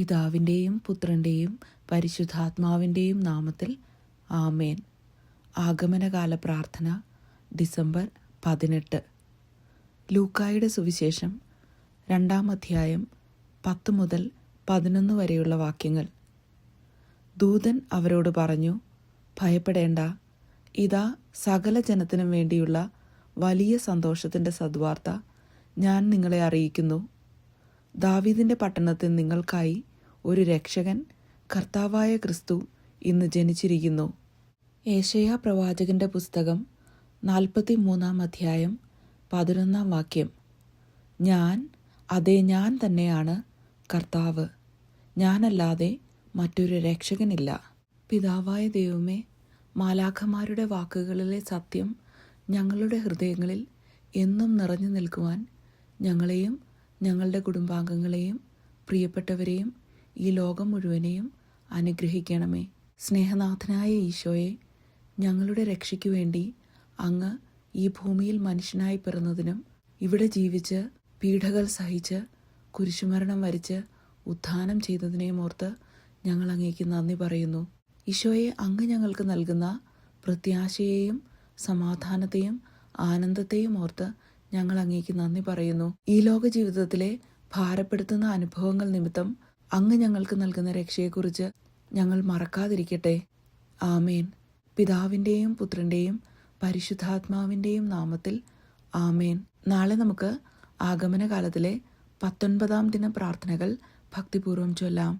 പിതാവിന്റെയും പുത്രന്റെയും പരിശുദ്ധാത്മാവിന്റെയും നാമത്തിൽ ആമേൻ. ആഗമനകാല പ്രാർത്ഥന ഡിസംബർ പതിനെട്ട്. ലൂക്കായുടെ സുവിശേഷം രണ്ടാം അധ്യായം പത്ത് മുതൽ പതിനൊന്ന് വരെയുള്ള വാക്യങ്ങൾ. ദൂതൻ അവരോട് പറഞ്ഞു ഭയപ്പെടേണ്ട. ഇതാ സകല ജനത്തിനും വേണ്ടിയുള്ള വലിയ സന്തോഷത്തിന്റെ സദ്വാർത്ത ഞാൻ നിങ്ങളെ അറിയിക്കുന്നു. ദാവീദിന്റെ പട്ടണത്തിൽ നിങ്ങൾക്കായി ഒരു രക്ഷകൻ കർത്താവായ ക്രിസ്തു ഇന്ന് ജനിച്ചിരിക്കുന്നു. ഏഷയ പ്രവാചകന്റെ പുസ്തകം നാൽപ്പത്തി മൂന്നാം അധ്യായം പതിനൊന്നാം വാക്യം. ഞാൻ അതേ ഞാൻ തന്നെയാണ് കർത്താവ്. ഞാനല്ലാതെ മറ്റൊരു രക്ഷകനില്ല. പിതാവായ ദൈവമേ മാലാഖമാരുടെ വാക്കുകളിലെ സത്യം ഞങ്ങളുടെ ഹൃദയങ്ങളിൽ എന്നും നിറഞ്ഞു നിൽക്കുവാൻ ഞങ്ങളെയും ഞങ്ങളുടെ കുടുംബാംഗങ്ങളെയും പ്രിയപ്പെട്ടവരെയും ഈ ലോകം മുഴുവനെയും അനുഗ്രഹിക്കണമേ. സ്നേഹനാഥനായ ഈശോയെ ഞങ്ങളുടെ രക്ഷയ്ക്കു വേണ്ടി അങ്ങ് ഈ ഭൂമിയിൽ മനുഷ്യനായി പിറന്നതിനും ഇവിടെ ജീവിച്ച് പീഡകൾ സഹിച്ച് കുരിശുമരണം വരിച്ച് ഉത്ഥാനം ചെയ്തതിനെയും ഓർത്ത് ഞങ്ങൾ അങ്ങേക്ക് നന്ദി പറയുന്നു. ഈശോയെ അങ്ങ് ഞങ്ങൾക്ക് നൽകുന്ന പ്രത്യാശയെയും സമാധാനത്തെയും ആനന്ദത്തെയും ഓർത്ത് ഞങ്ങൾ അങ്ങേക്ക് നന്ദി പറയുന്നു. ഈ ലോക ജീവിതത്തിലെ ഭാരപ്പെടുത്തുന്ന അനുഭവങ്ങൾ നിമിത്തം അങ്ങ് ഞങ്ങൾക്ക് നൽകുന്ന രക്ഷയെക്കുറിച്ച് ഞങ്ങൾ മറക്കാതിരിക്കട്ടെ. ആമേൻ. പിതാവിന്റെയും പുത്രന്റെയും പരിശുദ്ധാത്മാവിന്റെയും നാമത്തിൽ ആമേൻ. നാളെ നമുക്ക് ആഗമനകാലത്തിലെ പത്തൊൻപതാം ദിന പ്രാർത്ഥനകൾ ഭക്തിപൂർവം ചൊല്ലാം.